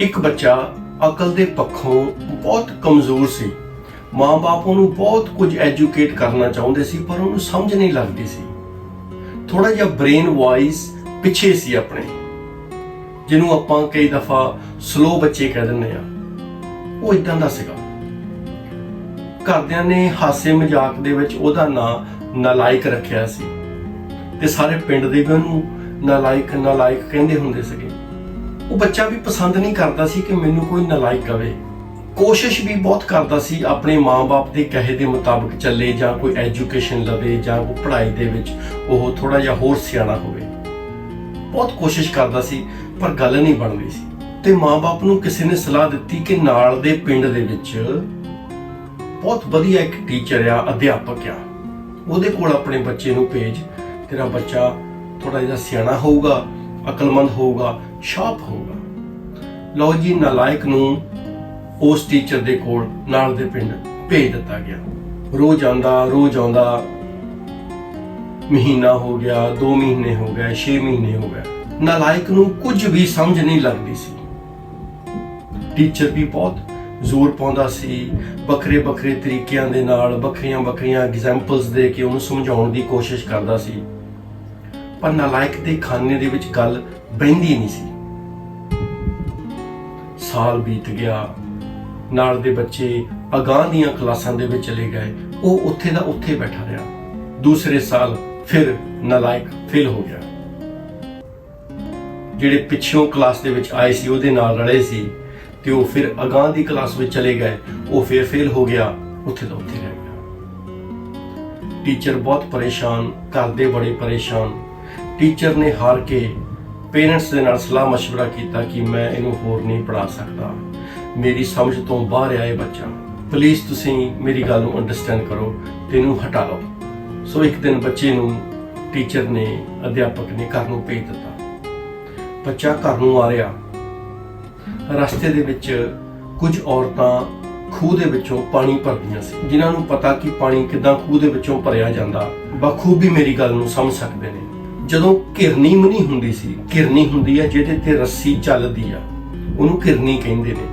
ਇੱਕ ਬੱਚਾ ਅਕਲ ਦੇ ਪੱਖੋਂ ਬਹੁਤ ਕਮਜ਼ੋਰ ਸੀ। ਮਾਂ-ਬਾਪ ਉਹਨੂੰ ਬਹੁਤ ਕੁਝ ਐਜੂਕੇਟ ਕਰਨਾ ਚਾਹੁੰਦੇ ਸੀ, ਪਰ ਉਹਨੂੰ ਸਮਝ ਨਹੀਂ ਲੱਗਦੀ ਸੀ। ਥੋੜਾ ਜਿਹਾ ਬ੍ਰੇਨ ਵਾਈਜ਼ ਪਿੱਛੇ ਸੀ ਆਪਣੇ, ਜਿਹਨੂੰ ਆਪਾਂ ਕਈ ਦਫਾ ਸਲੋ ਬੱਚੇ ਕਹਿ ਦਿੰਦੇ ਆ ਉਹ ਇਦਾਂ ਦਾ ਸੀਗਾ। ਘਰਦਿਆਂ ਨੇ ਹਾਸੇ ਮਜ਼ਾਕ ਦੇ ਵਿੱਚ ਉਹਦਾ ਨਾਂ ਨਾਲਾਇਕ ਰੱਖਿਆ ਸੀ ਤੇ ਸਾਰੇ ਪਿੰਡ ਦੇ ਵੀ ਉਹਨੂੰ ਨਾਲਾਇਕ ਨਾਲਾਇਕ ਕਹਿੰਦੇ ਹੁੰਦੇ ਸੀਗੇ। ਉਹ ਬੱਚਾ ਵੀ ਪਸੰਦ ਨਹੀਂ ਕਰਦਾ ਸੀ ਕਿ ਮੈਨੂੰ ਕੋਈ ਨਲਾਇਕ ਕਵੇ। ਕੋਸ਼ਿਸ਼ ਵੀ ਬਹੁਤ ਕਰਦਾ ਸੀ ਆਪਣੇ ਮਾਪੇ ਦੇ ਕਹੇ ਦੇ ਮੁਤਾਬਕ ਚੱਲੇ ਜਾਂ ਕੋਈ ਐਜੂਕੇਸ਼ਨ ਲਵੇ ਜਾਂ ਉਹ ਪੜ੍ਹਾਈ ਦੇ ਵਿੱਚ ਉਹ ਥੋੜਾ ਜਿਹਾ ਹੋਰ ਸਿਆਣਾ ਹੋਵੇ। ਬਹੁਤ ਕੋਸ਼ਿਸ਼ ਕਰਦਾ ਸੀ, ਪਰ ਗੱਲ ਨਹੀਂ ਬਣਦੀ ਸੀ। ਤੇ ਮਾਪੇ ਨੂੰ ਕਿਸੇ ਨੇ ਸਲਾਹ ਦਿੱਤੀ ਕਿ ਨਾਲ ਦੇ ਪਿੰਡ ਦੇ ਵਿੱਚ ਬਹੁਤ ਵਧੀਆ ਇੱਕ ਟੀਚਰ ਆ, ਅਧਿਆਪਕ ਆ। ਉਹਦੇ ਕੋਲ ਆਪਣੇ ਬੱਚੇ ਨੂੰ ਭੇਜ, ਤੇਰਾ ਬੱਚਾ ਥੋੜਾ ਜਿਹਾ ਸਿਆਣਾ ਹੋਊਗਾ ਅਕਲਮੰਦ ਹੋਊਗਾ ਸ਼ਾਰਪ ਹੋਊਗਾ। ਲਓ ਜੀ, ਨਲਾਇਕ ਨੂੰ ਉਸ ਟੀਚਰ ਦੇ ਕੋਲ, ਨਾਲ ਦੇ ਪਿੰਡ ਭੇਜ ਦਿੱਤਾ ਗਿਆ। ਰੋਜ਼ ਆਉਂਦਾ ਰੋਜ਼ ਆਉਂਦਾ। ਮਹੀਨਾ ਹੋ ਗਿਆ 2 ਮਹੀਨੇ ਹੋ ਗਏ 6 ਮਹੀਨੇ ਹੋ ਗਏ। ਨਾਲਾਇਕ ਨੂੰ ਕੁਝ ਵੀ ਸਮਝ ਨਹੀਂ ਲੱਗਦੀ ਸੀ। ਟੀਚਰ ਵੀ ਬਹੁਤ ਜ਼ੋਰ ਪਾਉਂਦਾ ਸੀ, ਵੱਖਰੇ ਵੱਖਰੇ ਤਰੀਕਿਆਂ ਦੇ ਨਾਲ, ਵੱਖਰੀਆਂ ਵੱਖਰੀਆਂ ਐਗਜ਼ਾਮਪਲਸ ਦੇ ਕੇ ਉਹਨੂੰ ਸਮਝਾਉਣ ਦੀ ਕੋਸ਼ਿਸ਼ ਕਰਦਾ ਸੀ। ਪਰ ਨਲਾਇਕ ਦੇ ਖਾਨੇ ਦੇ ਵਿੱਚ ਗੱਲ ਬਹਿੰਦੀ ਨਹੀਂ ਸੀ। ਸਾਲ ਬੀਤ ਗਿਆ, ਨਾਲ ਦੇ ਬੱਚੇ ਅਗਾਂਹ ਦੀਆਂ ਕਲਾਸਾਂ ਦੇ ਵਿੱਚ ਚਲੇ ਗਏ, ਉਹ ਉੱਥੇ ਦਾ ਉੱਥੇ ਬੈਠਾ ਰਿਹਾ। ਦੂਸਰੇ ਸਾਲ ਫਿਰ ਨਲਾਇਕ ਫੇਲ ਹੋ ਗਿਆ। ਜਿਹੜੇ ਪਿੱਛੋਂ ਕਲਾਸ ਦੇ ਵਿੱਚ ਆਏ ਸੀ, ਉਹਦੇ ਨਾਲ ਰਲੇ ਸੀ ਤੇ ਉਹ ਫਿਰ ਅਗਾਂਹ ਦੀ ਕਲਾਸ ਵਿੱਚ ਚਲੇ ਗਏ, ਉਹ ਫਿਰ ਫੇਲ ਹੋ ਗਿਆ, ਉੱਥੇ ਦਾ ਉੱਥੇ ਰਹਿ ਗਿਆ। ਟੀਚਰ ਬਹੁਤ ਪਰੇਸ਼ਾਨ, ਘਰ ਦੇ ਬੜੇ ਪਰੇਸ਼ਾਨ। ਟੀਚਰ ਨੇ ਹਾਰ ਕੇ ਪੇਰੈਂਟਸ ਦੇ ਨਾਲ ਸਲਾਹ مشورہ ਕੀਤਾ ਕਿ ਮੈਂ ਇਹਨੂੰ ਹੋਰ ਨਹੀਂ ਪੜਾ ਸਕਦਾ ਮੇਰੀ ਸਮਝ ਤੋਂ ਬਾਹਰ ਆ ਇਹ ਬੱਚਾ ਪਲੀਜ਼ ਤੁਸੀਂ ਮੇਰੀ ਗੱਲ ਨੂੰ ਅੰਡਰਸਟੈਂਡ ਕਰੋ ਤੇ ਇਹਨੂੰ ਹਟਾ ਲਓ ਸੋ ਇੱਕ ਦਿਨ ਬੱਚੇ ਨੂੰ ਟੀਚਰ ਨੇ ਅਧਿਆਪਕ ਨੇ ਘਰ ਨੂੰ ਭੇਜ ਦਿੱਤਾ ਬੱਚਾ ਘਰ ਨੂੰ ਆ ਰਿਹਾ ਰਸਤੇ ਦੇ ਵਿੱਚ ਕੁਝ ਔਰਤਾਂ ਖੂਹ ਦੇ ਵਿੱਚੋਂ ਪਾਣੀ ਭਰਦੀਆਂ ਸੀ ਜਿਨ੍ਹਾਂ ਨੂੰ ਪਤਾ ਕਿ ਪਾਣੀ ਕਿੱਦਾਂ ਖੂਹ ਦੇ ਵਿੱਚੋਂ ਭਰਿਆ ਜਾਂਦਾ ਬਖੂਬੀ ਮੇਰੀ ਗੱਲ ਨੂੰ ਸਮਝ ਸਕਦੇ ਨੇ ਜਦੋਂ ਘਿਰਨੀ ਮਨੀ ਹੁੰਦੀ ਸੀ, ਘਿਰਨੀ ਹੁੰਦੀ ਹੈ ਜਿਹਦੇ ਤੇ ਰੱਸੀ ਚੱਲਦੀ ਆ, ਉਹਨੂੰ ਘਿਰਨੀ ਕਹਿੰਦੇ ਨੇ।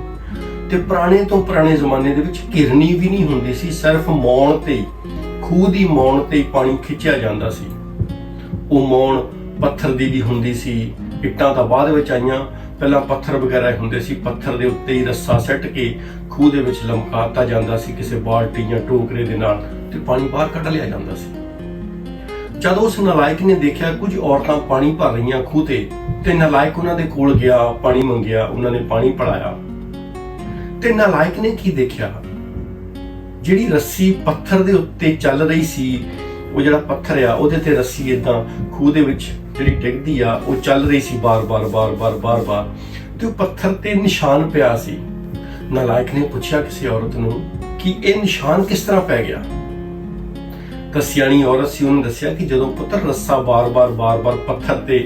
ਤੇ ਪੁਰਾਣੇ ਤੋਂ ਪੁਰਾਣੇ ਜ਼ਮਾਨੇ ਦੇ ਵਿੱਚ ਘਿਰਨੀ ਵੀ ਨਹੀਂ ਹੁੰਦੀ ਸੀ, ਸਿਰਫ ਮੌਣ ਤੇ ਖੂਹ ਦੀ ਮੌਣ ਤੇ ਪਾਣੀ ਖਿੱਚਿਆ ਜਾਂਦਾ ਸੀ। ਉਹ ਮੌਣ ਪੱਥਰ ਦੀ ਵੀ ਹੁੰਦੀ ਸੀ, ਇੱਟਾਂ ਤਾਂ ਬਾਅਦ ਵਿੱਚ ਆਈਆਂ, ਪਹਿਲਾਂ ਪੱਥਰ ਵਗੈਰਾ ਹੁੰਦੇ ਸੀ, ਪੱਥਰ ਦੇ ਉੱਤੇ ਹੀ ਰੱਸਾ ਸੱਟ ਕੇ ਖੂਹ ਦੇ ਵਿੱਚ ਲਮਕਾਤਾ ਜਾਂਦਾ ਸੀ, ਕਿਸੇ ਬਾਲਟੀ ਜਾਂ ਟੋਕਰੇ ਦੇ ਨਾਲ, ਤੇ ਪਾਣੀ ਬਾਹਰ ਕੱਢ ਲਿਆ ਜਾਂਦਾ ਸੀ। ਜਦੋਂ ਉਸ ਨਲਾਇਕ ਨੇ ਦੇਖਿਆ ਕੁਝ ਔਰਤਾਂ ਪਾਣੀ ਭਰ ਰਹੀਆਂ ਖੂਹ ਤੇ ਤੇ ਨਲਾਇਕ ਉਹਨਾਂ ਦੇ ਕੋਲ ਗਿਆ, ਪਾਣੀ ਮੰਗਿਆ, ਉਹਨਾਂ ਨੇ ਪਾਣੀ ਪੜਾਇਆ ਤੇ ਨਲਾਇਕ ਨੇ ਕੀ ਦੇਖਿਆ? ਜਿਹੜੀ ਰੱਸੀ ਪੱਥਰ ਦੇ ਉੱਤੇ ਚੱਲ ਰਹੀ ਸੀ, ਉਹ ਜਿਹੜਾ ਪੱਥਰ ਆ, ਉਹਦੇ ਤੇ ਰੱਸੀ ਇਦਾਂ ਖੂਹ ਦੇ ਵਿੱਚ ਜਿਹੜੀ ਡਿੱਗਦੀ ਆ, ਉਹ ਚੱਲ ਰਹੀ ਸੀ ਬਾਰ-ਬਾਰ ਬਾਰ-ਬਾਰ ਬਾਰ-ਬਾਰ ਤੇ ਉਹ ਪੱਥਰ ਤੇ ਨਿਸ਼ਾਨ ਪਿਆ ਸੀ। ਨਲਾਇਕ ਨੇ ਪੁੱਛਿਆ ਕਿਸੇ ਔਰਤ ਨੂੰ ਕਿ ਇਹ ਨਿਸ਼ਾਨ ਕਿਸ ਤਰ੍ਹਾਂ ਪੈ ਗਿਆ? ਤਾਂ ਸਿਆਣੀ ਔਰਤ ਸੀ, ਉਹਨੇ ਦੱਸਿਆ ਕਿ ਜਦੋਂ ਪੁੱਤਰ ਰੱਸਾ ਬਾਰ-ਬਾਰ ਬਾਰ-ਬਾਰ ਪੱਥਰ ਤੇ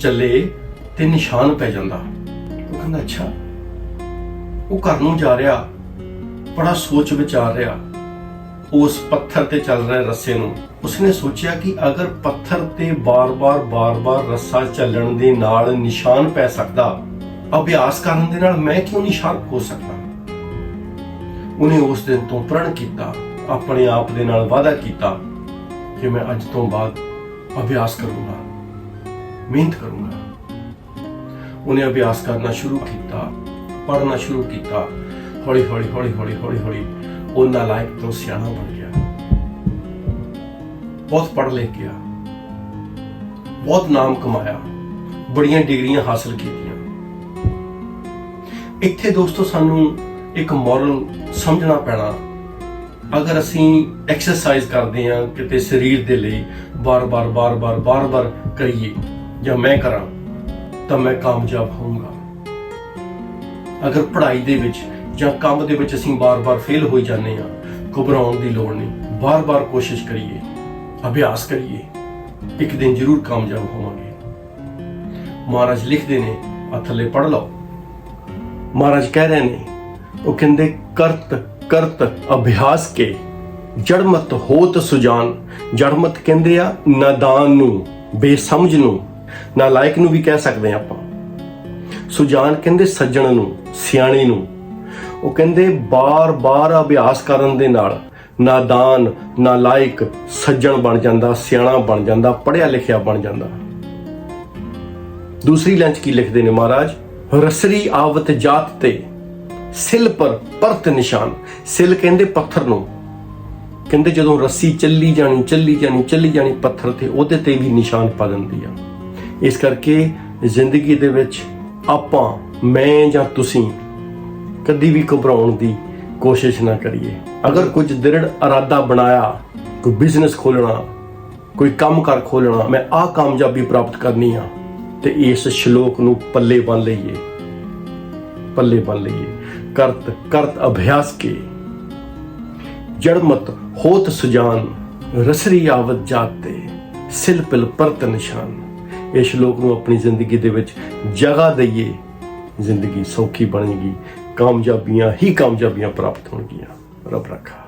ਚੱਲੇ ਤੇ ਨਿਸ਼ਾਨ ਪੈ ਜਾਂਦਾ। ਉਹ ਕਹਿੰਦਾ, ਅੱਛਾ, ਉਹ ਘਰ ਨੂੰ ਜਾ ਰਿਹਾ, ਬੜਾ ਸੋਚ ਵਿਚਾਰ ਰਿਹਾ। ਉਸ ਪੱਥਰ ਤੇ ਚੱਲ ਰਹੇ ਰੱਸੇ ਨੂੰ। ਉਸਨੇ ਸੋਚਿਆ ਕਿ ਅਗਰ ਪੱਥਰ ਤੇ ਬਾਰ-ਬਾਰ ਬਾਰ-ਬਾਰ ਰੱਸਾ ਚੱਲਣ ਦੇ ਨਾਲ ਨਿਸ਼ਾਨ ਪੈ ਸਕਦਾ, ਅਭਿਆਸ ਕਰਨ ਦੇ ਨਾਲ ਮੈਂ ਕਿਉਂ ਨਹੀਂ ਸ਼ਾਰਪ ਹੋ ਸਕਦਾ? ਉਹਨੇ ਉਸ ਦਿਨ ਤੋਂ ਪ੍ਰਣ ਕੀਤਾ, ਆਪਣੇ ਆਪ ਦੇ ਨਾਲ ਵਾਅਦਾ ਕੀਤਾ। ਕਿ ਮੈਂ ਅੱਜ ਤੋਂ ਬਾਅਦ ਅਭਿਆਸ ਕਰੂੰਗਾ, ਮਿਹਨਤ ਕਰੂੰਗਾ। ਉਹਨੇ ਅਭਿਆਸ ਕਰਨਾ ਸ਼ੁਰੂ ਕੀਤਾ, ਪੜ੍ਹਨਾ ਸ਼ੁਰੂ ਕੀਤਾ। ਹੌਲੀ ਹੌਲੀ ਹੌਲੀ ਹੌਲੀ ਹੌਲੀ ਹੌਲੀ ਉਹ ਨਾਲਾਇਕ ਤੋਂ ਸਿਆਣਾ ਬਣ ਗਿਆ। ਬਹੁਤ ਪੜ੍ਹ ਲਿਖ ਗਿਆ। ਬਹੁਤ ਨਾਮ ਕਮਾਇਆ। ਬੜੀਆਂ ਡਿਗਰੀਆਂ ਹਾਸਲ ਕੀਤੀਆਂ। ਇੱਥੇ ਦੋਸਤੋ ਸਾਨੂੰ ਇੱਕ ਮੋਰਲ ਸਮਝਣਾ ਪੈਣਾ ਅਗਰ ਅਸੀਂ ਐਕਸਰਸਾਈਜ਼ ਕਰਦੇ ਹਾਂ ਕਿਤੇ ਸਰੀਰ ਦੇ ਲਈ ਬਾਰ-ਬਾਰ ਬਾਰ-ਬਾਰ ਬਾਰ-ਬਾਰ ਕਰੀਏ ਜਾਂ ਮੈਂ ਕਰਾਂ, ਤਾਂ ਮੈਂ ਕਾਮਯਾਬ ਹੋਊਂਗਾ। ਅਗਰ ਪੜ੍ਹਾਈ ਦੇ ਵਿੱਚ ਜਾਂ ਕੰਮ ਦੇ ਵਿੱਚ ਅਸੀਂ ਬਾਰ-ਬਾਰ ਫੇਲ ਹੋਈ ਜਾਂਦੇ ਹਾਂ, ਘਬਰਾਉਣ ਦੀ ਲੋੜ ਨਹੀਂ। ਬਾਰ-ਬਾਰ ਕੋਸ਼ਿਸ਼ ਕਰੀਏ, ਅਭਿਆਸ ਕਰੀਏ, ਇੱਕ ਦਿਨ ਜ਼ਰੂਰ ਕਾਮਯਾਬ ਹੋਵਾਂਗੇ। ਮਹਾਰਾਜ ਲਿਖਦੇ ਨੇ ਆ ਥੱਲੇ ਪੜ੍ਹ ਲਓ। ਮਹਾਰਾਜ ਕਹਿ ਰਹੇ ਨੇ, ਉਹ ਕਹਿੰਦੇ, ਕਰਤ ਕਰਤ ਅਭਿਆਸ ਕੇ। ਜੜਮਤ ਹੋਤ ਸੁਜਾਨ, ਜੜਮਤ ਕਹਿੰਦੇ ਆ ਨਾਦਾਨ ਨੂੰ, ਬੇਸਮਝ ਨੂੰ ਨਾਲਾਇਕ ਨੂੰ ਵੀ ਕਹਿ ਸਕਦੇ ਆ ਆਪਾਂ। ਸੁਜਾਨ ਕਹਿੰਦੇ ਸੱਜਣ ਨੂੰ, ਸਿਆਣੇ ਨੂੰ। ਉਹ ਕਹਿੰਦੇ ਬਾਰ-ਬਾਰ ਅਭਿਆਸ ਕਰਨ ਦੇ ਨਾਲ ਨਾਦਾਨ ਨਾਲਾਇਕ ਸੱਜਣ ਬਣ ਜਾਂਦਾ, ਸਿਆਣਾ ਬਣ ਜਾਂਦਾ, ਪੜ੍ਹਿਆ ਲਿਖਿਆ ਬਣ ਜਾਂਦਾ। ਦੂਸਰੀ ਲੰਚ ਕੀ ਲਿਖਦੇ ਨੇ ਮਹਾਰਾਜ? ਰਸਰੀ ਆਵਤ ਜਾਤ ਤੇ ਸਿਲ ਪਰ ਪਰਤ ਨਿਸ਼ਾਨ। ਸਿਲ ਕਹਿੰਦੇ ਪੱਥਰ ਨੂੰ। ਕਹਿੰਦੇ ਜਦੋਂ ਰੱਸੀ ਚੱਲੀ ਜਾਣੀ ਚੱਲੀ ਜਾਣੀ ਚੱਲੀ ਜਾਣੀ ਪੱਥਰ ਤੇ ਉਹਦੇ ਤੇ ਵੀ ਨਿਸ਼ਾਨ ਪਾ ਦਿੰਦੀ ਆ। ਇਸ ਕਰਕੇ ਜ਼ਿੰਦਗੀ ਦੇ ਵਿੱਚ ਆਪਾਂ, ਮੈਂ ਜਾਂ ਤੁਸੀਂ ਕਦੀ ਵੀ ਘਬਰਾਉਣ ਦੀ ਕੋਸ਼ਿਸ਼ ਨਾ ਕਰੀਏ। ਅਗਰ ਕੁਝ ਦ੍ਰਿੜ ਇਰਾਦਾ ਬਣਾਇਆ, ਕੋਈ ਬਿਜ਼ਨਸ ਖੋਲਣਾ ਕੋਈ ਕੰਮ ਕਰ ਖੋਲਣਾ ਮੈਂ ਆਹ ਕਾਮਯਾਬੀ ਪ੍ਰਾਪਤ ਕਰਨੀ ਆ ਤੇ ਇਸ ਸ਼ਲੋਕ ਨੂੰ ਪੱਲੇ ਬੰਨ ਲਈਏ। ਪੱਲੇ ਬੰਨ ਲਈਏ। ਕਰਤ ਕਰਤ ਅਭਿਆਸ ਕੇ। ਜੜ ਮਤ ਹੋਤ ਸੁਜਾਨ, ਰਸਰੀ ਆਵਤ ਜਾਤੇ ਸਿਲ ਪਿਲ ਪਰਤ ਨਿਸ਼ਾਨ। ਇਹ ਸ਼ਲੋਕ ਨੂੰ ਆਪਣੀ ਜ਼ਿੰਦਗੀ ਦੇ ਵਿੱਚ ਜਗ੍ਹਾ ਦਈਏ, ਜ਼ਿੰਦਗੀ ਸੌਖੀ ਬਣੇਗੀ, ਕਾਮਯਾਬੀਆਂ ਹੀ ਕਾਮਯਾਬੀਆਂ ਪ੍ਰਾਪਤ ਹੋਣਗੀਆਂ। ਰੱਬ ਰੱਖਾ।